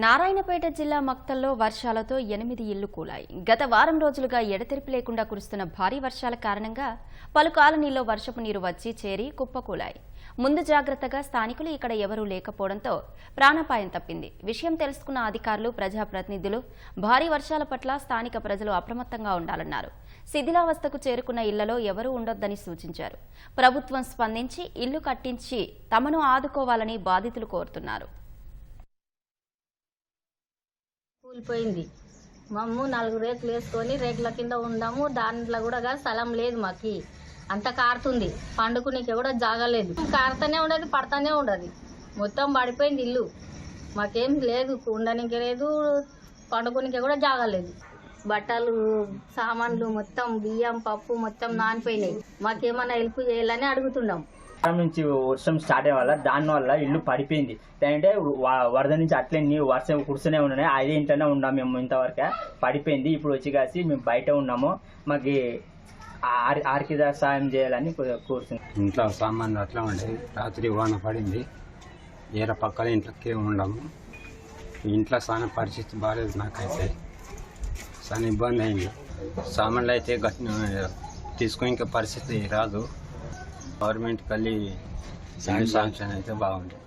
నారాయణపేట జిల్లా మక్తల్లో వర్షాలతో ఎనిమిది ఇళ్ళు కూలాయి. గత వారం రోజులుగా ఎడతెరిపి లేకుండా కురుస్తున్న భారీ వర్షాల కారణంగా పలు కాలనీల్లో వర్షపు నీరు వచ్చి చేరి కుప్పకూలాయి ముందు జాగ్రత్తగా స్థానికులు ఇక్కడ ఎవరూ లేకపోవడంతో ప్రాణాపాయం తప్పింది. విషయం తెలుసుకున్న అధికారులు ప్రజాప్రతినిధులు భారీ వర్షాల పట్ల స్థానిక ప్రజలు అప్రమత్తంగా ఉండాలన్నారు. శిథిలావస్థకు చేరుకున్న ఇళ్ళలో ఎవరూ ఉండొద్దని సూచించారు. ప్రభుత్వం స్పందించి ఇల్లు కట్టించి తమను ఆదుకోవాలని బాధితులు కోరుతున్నారు. కూలిపోయింది. మమ్ము నాలుగు రేకులు వేసుకొని రేకుల కింద ఉందాము. దాంట్లో కూడా స్థలం లేదు మాకి. అంత కారుతుంది. పండుకునికి కూడా జాగలేదు. కారుతూనే ఉండదు పడతానే ఉండదు. మొత్తం పడిపోయింది ఇల్లు. మాకేం లేదు ఉండనికి లేదు పండుకునికి కూడా జాగలేదు. బట్టలు సామాన్లు మొత్తం బియ్యం పప్పు మొత్తం నానిపోయినాయి. మాకేమన్నా హెల్ప్ చేయాలని అడుగుతున్నాం. నుంచి వర్షం స్టార్ట్ అయ్యే వల్ల దానివల్ల ఇల్లు పడిపోయింది. అంటే వరద నుంచి అట్లే నీరు వర్షం కురుస్తూనే ఉన్నాయి అదే ఇంట్లోనే ఉన్నాం మేము ఇంతవరకు. పడిపోయింది. ఇప్పుడు వచ్చి కాసి మేము బయట ఉన్నాము. మాకు ఆర్- సాయం చేయాలని కోరుతుంది కోరుతున్నాం. ఇంట్లో సామాన్లు అట్లా ఉండేవి. రాత్రి వాన పడింది. ఏర పక్కల ఇంట్లోకి ఉండము. ఇంట్లో చాలా పరిస్థితి బాగాలేదు నాకైతే. చాలా ఇబ్బంది అయింది. సామాన్లు అయితే గట్ తీసుకుని ఇంకా పరిస్థితి రాదు. గవర్నమెంట్ కల్లి శాంక్షన్ అయితే బాగుంది